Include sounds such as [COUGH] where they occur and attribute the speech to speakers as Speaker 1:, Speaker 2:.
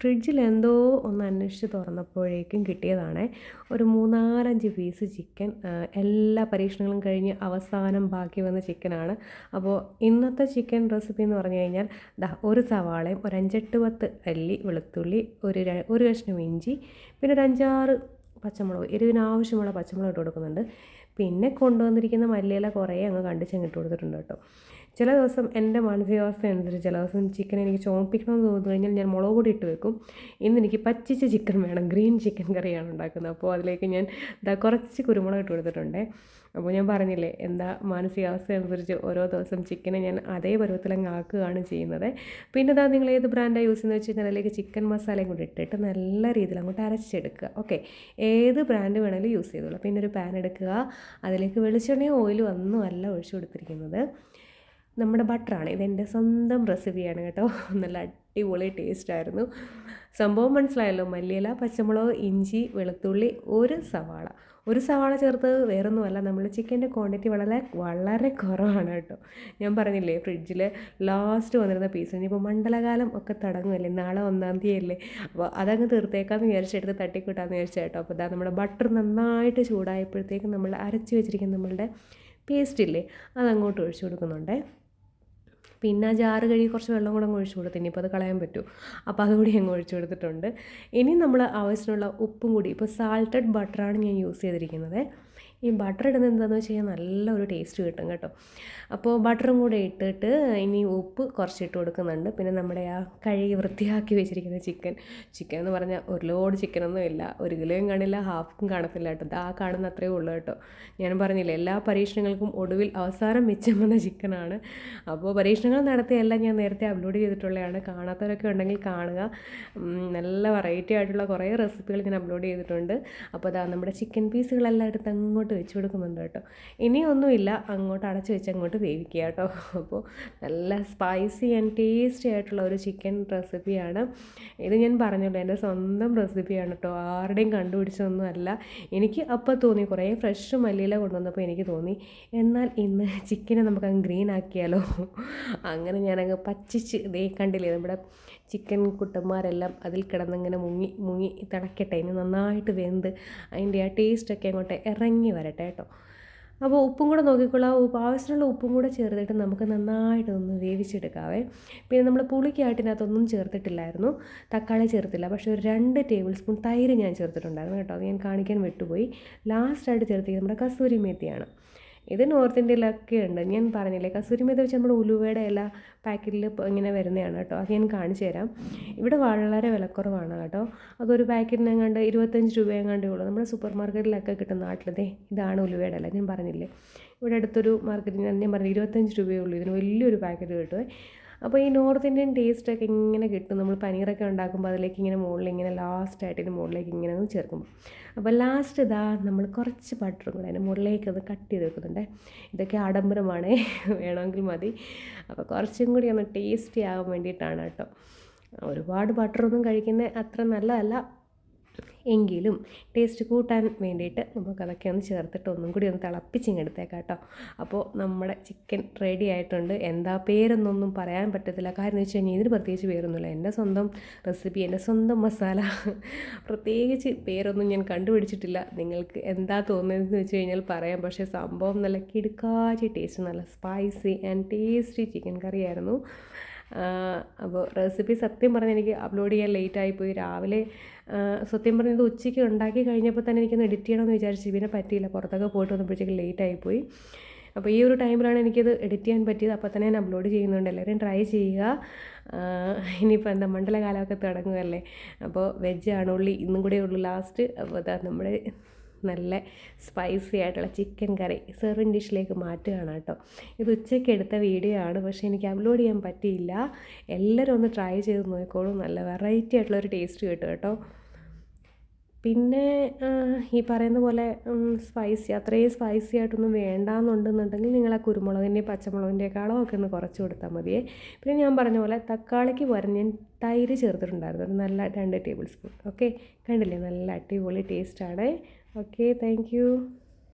Speaker 1: ഫ്രിഡ്ജിൽ എന്തോ ഒന്ന് അന്വേഷിച്ച് തുറന്നപ്പോഴേക്കും കിട്ടിയതാണ് ഒരു മൂന്നാലഞ്ച് പീസ് ചിക്കൻ. എല്ലാ പരീക്ഷണങ്ങളും കഴിഞ്ഞ് അവസാനം ബാക്കി വന്ന ചിക്കനാണ്. അപ്പോൾ ഇന്നത്തെ ചിക്കൻ റെസിപ്പി എന്ന് പറഞ്ഞു കഴിഞ്ഞാൽ ഒരു സവാളയും ഒരു അഞ്ചെട്ട് പത്ത് അല്ലി വെളുത്തുള്ളി ഒരു ഒരു കഷ്ണം ഇഞ്ചി പിന്നെ ഒരു അഞ്ചാറ് പച്ചമുളക് എരിവിന് പച്ചമുളക് ഇട്ട് കൊടുക്കുന്നുണ്ട്. പിന്നെ കൊണ്ടുവന്നിരിക്കുന്ന മല്ലിയില കുറേ അങ്ങ് കണ്ടിച്ചങ്ങ് ഇട്ട് കൊടുത്തിട്ടുണ്ട് കേട്ടോ. ചില ദിവസം എന്റെ മാനസികാവസ്ഥ അനുസരിച്ച് ചില ദിവസം ചിക്കൻ എനിക്ക് ചോപ്പിക്കണമെന്ന് തോന്നുന്നു കഴിഞ്ഞാൽ ഞാൻ മുളക് പൊടി ഇട്ട് വെക്കും. ഇന്ന് എനിക്ക് പച്ചിച്ച ചിക്കൻ വേണം. ഗ്രീൻ ചിക്കൻ കറിയാണ് ഉണ്ടാക്കുന്നത്. അപ്പോൾ അതിലേക്ക് ഞാൻ എന്താ കുറച്ച് കുരുമുളക് ഇട്ട് കൊടുത്തിട്ടുണ്ട്. അപ്പോൾ ഞാൻ പറഞ്ഞില്ലേ എന്താ മാനസികാവസ്ഥ അനുസരിച്ച് ഓരോ ദിവസം ചിക്കനെ ഞാൻ അതേ പരുവത്തിലങ്ങ് ആക്കുകയാണ് ചെയ്യുന്നത്. പിന്നെ ഇതാ നിങ്ങൾ ഏത് ബ്രാൻഡാണ് യൂസ് ചെയ്യുന്നത് വെച്ച് കഴിഞ്ഞാൽ അതിലേക്ക് ചിക്കൻ മസാലയും കൂടി ഇട്ടിട്ട് നല്ല രീതിയിൽ അങ്ങോട്ട് അരച്ചെടുക്കുക. ഓക്കെ ഏത് ബ്രാൻഡ് വേണമെങ്കിലും യൂസ് ചെയ്തോളൂ. പിന്നെ ഒരു പാൻ എടുക്കുക. അതിലേക്ക് വെളിച്ചെണ്ണയോ ഓയിലോ ഒന്നും അല്ല ഒഴിച്ചു കൊടുത്തിരിക്കുന്നത്. നമ്മുടെ ബട്ടറാണ്. ഇതെന്റെ സ്വന്തം റെസിപ്പിയാണ് കേട്ടോ. നല്ല അടിപൊളി ടേസ്റ്റ് ആയിരുന്നു സംഭവം മനസ്സിലായല്ലോ? മല്ലിയില പച്ചമുളക് ഇഞ്ചി വെളുത്തുള്ളി ഒരു സവാള. ഒരു സവാള ചേർത്ത് വേറൊന്നുമല്ല നമ്മൾ ചിക്കന്റെ ക്വാണ്ടിറ്റി വളരെ വളരെ കുറവാണ് കേട്ടോ. ഞാൻ പറഞ്ഞില്ലേ ഫ്രിഡ്ജിൽ ലാസ്റ്റ് വന്നിരുന്ന പീസ് ഇനിയിപ്പോൾ മണ്ഡലകാലം ഒക്കെ തടങ്ങുമല്ലേ? നാളെ ഒന്നാം തീയതി അല്ലേ അപ്പോൾ അതങ്ങ് തീർത്തേക്കാന്ന് വിചാരിച്ചെടുത്ത് തട്ടിക്കൂട്ടാന്ന് വിചാരിച്ചു കേട്ടോ. അപ്പോൾ ഇതാ നമ്മുടെ ബട്ടർ നന്നായിട്ട് ചൂടായപ്പോഴത്തേക്കും നമ്മൾ അരച്ച് വെച്ചിരിക്കുന്ന നമ്മളുടെ പേസ്റ്റ് ഇല്ലേ അതങ്ങോട്ട് ഒഴിച്ചു കൊടുക്കുന്നുണ്ടേ. പിന്നെ ആ ജാറ് കഴുകി കുറച്ച് വെള്ളം കൂടെ അങ്ങ് ഒഴിച്ചു കൊടുത്തു ഇനിയിപ്പോൾ അത് കളയാൻ പറ്റൂ. അപ്പോൾ അതുകൂടി അങ്ങ് ഒഴിച്ചു കൊടുത്തിട്ടുണ്ട്. ഇനി നമ്മൾ ആവശ്യത്തിനുള്ള ഉപ്പും കൂടി ഇപ്പോൾ സാൾട്ടഡ് ബട്ടറാണ് ഞാൻ യൂസ് ചെയ്തിരിക്കുന്നത്. ഈ ബട്ടർ ഇടുന്നത് എന്താണെന്ന് വെച്ച് കഴിഞ്ഞാൽ നല്ലൊരു ടേസ്റ്റ് കിട്ടും കേട്ടോ. അപ്പോൾ ബട്ടറും കൂടെ ഇട്ടിട്ട് ഇനി ഉപ്പ് കുറച്ചിട്ട് കൊടുക്കുന്നുണ്ട്. പിന്നെ നമ്മുടെ ആ കഴുകി വൃത്തിയാക്കി വെച്ചിരിക്കുന്ന ചിക്കൻ ചിക്കൻ എന്ന് പറഞ്ഞാൽ ഒരു ലോഡ് ചിക്കനൊന്നും ഇല്ല. ഒരു കിലോയും കാണില്ല ഹാഫും കാണത്തില്ല കേട്ടോ. ആ കാണുന്ന അത്രയേ ഉള്ളൂ കേട്ടോ. ഞാൻ പറഞ്ഞില്ല എല്ലാ പരീക്ഷണങ്ങൾക്കും ഒടുവിൽ അവസാനം മിച്ചം വന്ന ചിക്കനാണ് അപ്പോൾ പരീക്ഷണങ്ങൾ നടത്തിയെല്ലാം ഞാൻ നേരത്തെ അപ്ലോഡ് ചെയ്തിട്ടുള്ളതാണ് കാണാത്തവരൊക്കെ ഉണ്ടെങ്കിൽ കാണുക. നല്ല വെറൈറ്റി ആയിട്ടുള്ള കുറേ റെസിപ്പികൾ ഞാൻ അപ്ലോഡ് ചെയ്തിട്ടുണ്ട്. അപ്പോൾ അതാ നമ്മുടെ ചിക്കൻ പീസുകളെല്ലാം എടുത്ത് അങ്ങോട്ട് അങ്ങോട്ട് വെച്ച് കൊടുക്കുന്നുണ്ട് കേട്ടോ. ഇനിയൊന്നുമില്ല. അങ്ങോട്ട് അടച്ച് വെച്ച് അങ്ങോട്ട് വേവിക്കുക കേട്ടോ. അപ്പോൾ നല്ല സ്പൈസി ആൻഡ് ടേസ്റ്റി ആയിട്ടുള്ള ഒരു ചിക്കൻ റെസിപ്പിയാണ് ഇത് ഞാൻ പറഞ്ഞല്ലോ എന്റെ സ്വന്തം റെസിപ്പിയാണ് കേട്ടോ. ആരുടെയും കണ്ടുപിടിച്ചതൊന്നും അല്ല എനിക്ക് അപ്പോൾ തോന്നി കുറേ ഫ്രഷ് മല്ലിയില കൊണ്ടുവന്നപ്പോൾ എനിക്ക് തോന്നി. എന്നാൽ ഇന്ന് ചിക്കനെ നമുക്ക് അങ്ങ് ഗ്രീൻ ആക്കിയാലോ? അങ്ങനെ ഞാനങ്ങ് പച്ചിച്ച് ദേ കണ്ടില്ലേ നമ്മുടെ ചിക്കൻ കുട്ടന്മാരെല്ലാം അതിൽ കിടന്നിങ്ങനെ മുങ്ങി മുങ്ങി തിളക്കട്ടെ ഇനി നന്നായിട്ട് വെന്ത് അതിന്റെ ആ ടേസ്റ്റൊക്കെ അങ്ങോട്ട് ഇറങ്ങി വരട്ടെ കേട്ടോ. അപ്പോൾ ഉപ്പും കൂടെ നോക്കിക്കൊള്ളാം ഉപ്പ് ആവശ്യമുള്ള ഉപ്പും കൂടെ ചേർത്തിട്ട് നമുക്ക് നന്നായിട്ടൊന്ന് വേവിച്ചെടുക്കാവേ. പിന്നെ നമ്മൾ പുളിക്കാട്ടിനകത്തൊന്നും ചേർത്തിട്ടില്ലായിരുന്നു. തക്കാളി ചേർത്തില്ല. പക്ഷേ ഒരു രണ്ട് ടേബിൾ സ്പൂൺ തൈര് ഞാൻ ചേർത്തിട്ടുണ്ടായിരുന്നു കേട്ടോ. അത് ഞാൻ കാണിക്കാൻ വിട്ടുപോയി. ലാസ്റ്റായിട്ട് ചേർത്തിരിക്കുന്നത് നമ്മുടെ കസൂരി മേത്തിയാണ്. ഇത് നോർത്ത് ഇന്ത്യയിലൊക്കെ ഉണ്ട്. ഞാൻ പറഞ്ഞില്ലേ കസൂരി മേത്തി വെച്ച് നമ്മുടെ ഉലുവയുടെ ഇല പാക്കറ്റിൽ ഇങ്ങനെ വരുന്നതാണ് കേട്ടോ. അത് ഞാൻ കാണിച്ചു തരാം. ഇവിടെ വളരെ വിലക്കുറവാണ് കേട്ടോ. അതൊരു പാക്കറ്റിന് എങ്ങാണ്ട് ഇരുപത്തഞ്ച് രൂപ എങ്ങാണ്ടേ ഉള്ളൂ. നമ്മുടെ സൂപ്പർ മാർക്കറ്റിലൊക്കെ കിട്ടുന്ന നാട്ടിലതേ ഇതാണ് ഉലുവയുടെ ഇല. ഞാൻ പറഞ്ഞില്ലേ ഇവിടെ അടുത്തൊരു മാർക്കറ്റിൽ ഞാൻ പറഞ്ഞു ഇരുപത്തഞ്ച് രൂപയേ ഉള്ളൂ. ഇതിന് വലിയൊരു പാക്കറ്റ് കിട്ടുമേ അപ്പോൾ ഈ നോർത്ത് ഇന്ത്യൻ ടേസ്റ്റൊക്കെ ഇങ്ങനെ കിട്ടും. നമ്മൾ പനീറൊക്കെ ഉണ്ടാക്കുമ്പോൾ അതിലേക്ക് ഇങ്ങനെ മുകളിൽ ഇങ്ങനെ ലാസ്റ്റ് ആയിട്ട് ഇതിന് മുകളിലേക്ക് ഇങ്ങനെ ഒന്ന് ചേർക്കുമ്പോൾ അപ്പോൾ ലാസ്റ്റ് ഇതാ നമ്മൾ കുറച്ച് ബട്ടറും കൂടെ അതിന്റെ മുകളിലേക്ക് ഒന്ന് കട്ട് ചെയ്ത് വെക്കുന്നുണ്ട്. ഇതൊക്കെ ആഡംബരമാണ്. [LAUGHS] വേണമെങ്കിൽ മതി. അപ്പോൾ കുറച്ചും കൂടി ഒന്ന് ടേസ്റ്റി ആകാൻ വേണ്ടിയിട്ടാണ് കേട്ടോ. ഒരുപാട് ബട്ടറൊന്നും കഴിക്കുന്നത് അത്ര നല്ലതല്ല. എങ്കിലും ടേസ്റ്റ് കൂട്ടാൻ വേണ്ടിയിട്ട് നമുക്കതൊക്കെ ഒന്ന് ചേർത്തിട്ട് ഒന്നും കൂടി ഒന്ന് തിളപ്പിച്ചിങ്ങെടുത്തേക്കാം കേട്ടോ അപ്പോൾ നമ്മുടെ ചിക്കൻ റെഡി ആയിട്ടുണ്ട്. എന്താ പേരെന്നൊന്നും പറയാൻ പറ്റത്തില്ല. കാരണം വെച്ച് കഴിഞ്ഞാൽ ഇതിന് പ്രത്യേകിച്ച് പേരൊന്നുമില്ല. എന്റെ സ്വന്തം റെസിപ്പി എന്റെ സ്വന്തം മസാല. പ്രത്യേകിച്ച് പേരൊന്നും ഞാൻ കണ്ടുപിടിച്ചിട്ടില്ല. നിങ്ങൾക്ക് എന്താ തോന്നുന്നതെന്ന് വെച്ച് കഴിഞ്ഞാൽ പറയാം. പക്ഷേ സംഭവം നല്ല കിടുക്കാച്ചി ടേസ്റ്റ് നല്ല സ്പൈസി ആൻഡ് ടേസ്റ്റി ചിക്കൻ കറിയായിരുന്നു. അപ്പോൾ റെസിപ്പി സത്യം പറഞ്ഞ് എനിക്ക് അപ്ലോഡ് ചെയ്യാൻ ലേറ്റായി പോയി. രാവിലെ സത്യം പറഞ്ഞത് ഉച്ചയ്ക്ക് ഉണ്ടാക്കി കഴിഞ്ഞപ്പോൾ തന്നെ എനിക്കൊന്ന് എഡിറ്റ് ചെയ്യണമെന്ന് വിചാരിച്ചു പിന്നെ പറ്റിയില്ല. പുറത്തൊക്കെ പോയിട്ട് വന്നപ്പോഴത്തേക്ക് ലേറ്റായി പോയി. അപ്പോൾ ഈ ഒരു ടൈമിലാണ് എനിക്കത് എഡിറ്റ് ചെയ്യാൻ പറ്റിയത്. അപ്പോൾ തന്നെ ഞാൻ അപ്ലോഡ് ചെയ്യുന്നുണ്ട്. എല്ലാവരും ട്രൈ ചെയ്യുക. ഇനിയിപ്പോൾ എന്താ മണ്ഡലകാലമൊക്കെ തുടങ്ങുകയല്ലേ അപ്പോൾ വെജ് ഉള്ളി ഇന്നും കൂടെ ഉള്ളൂ ലാസ്റ്റ് അപ്പോൾ അതാ നമ്മുടെ നല്ല സ്പൈസി ആയിട്ടുള്ള ചിക്കൻ കറി സെർവിങ് ഡിഷിലേക്ക് മാറ്റുകയാണ് കേട്ടോ. ഇത് ഉച്ചയ്ക്ക് എടുത്ത വീഡിയോ ആണ്. പക്ഷേ എനിക്ക് അപ്ലോഡ് ചെയ്യാൻ പറ്റിയില്ല. എല്ലാവരും ഒന്ന് ട്രൈ ചെയ്ത് നോക്കിക്കോളൂ. നല്ല വെറൈറ്റി ആയിട്ടുള്ള ഒരു ടേസ്റ്റ് കിട്ടും കേട്ടോ. പിന്നെ ഈ പറയുന്ന പോലെ സ്പൈസി അത്രയും സ്പൈസി ആയിട്ടൊന്നും വേണ്ടാന്നുണ്ടെന്നുണ്ടെങ്കിൽ നിങ്ങൾ ആ കുരുമുളകിന്റെ പച്ചമുളകിന്റെ അളവൊക്കെ ഒന്ന് കുറച്ച് കൊടുത്താൽ മതിയേ. പിന്നെ ഞാൻ പറഞ്ഞ പോലെ തക്കാളിക്ക് പകരം ഞാൻ തൈര് ചേർത്തിട്ടുണ്ടായിരുന്നു. ഒരു നല്ല രണ്ട് ടേബിൾ സ്പൂൺ. ഓക്കെ? കണ്ടില്ലേ? നല്ല അടിപൊളി ടേസ്റ്റാണ് ഓക്കെ താങ്ക്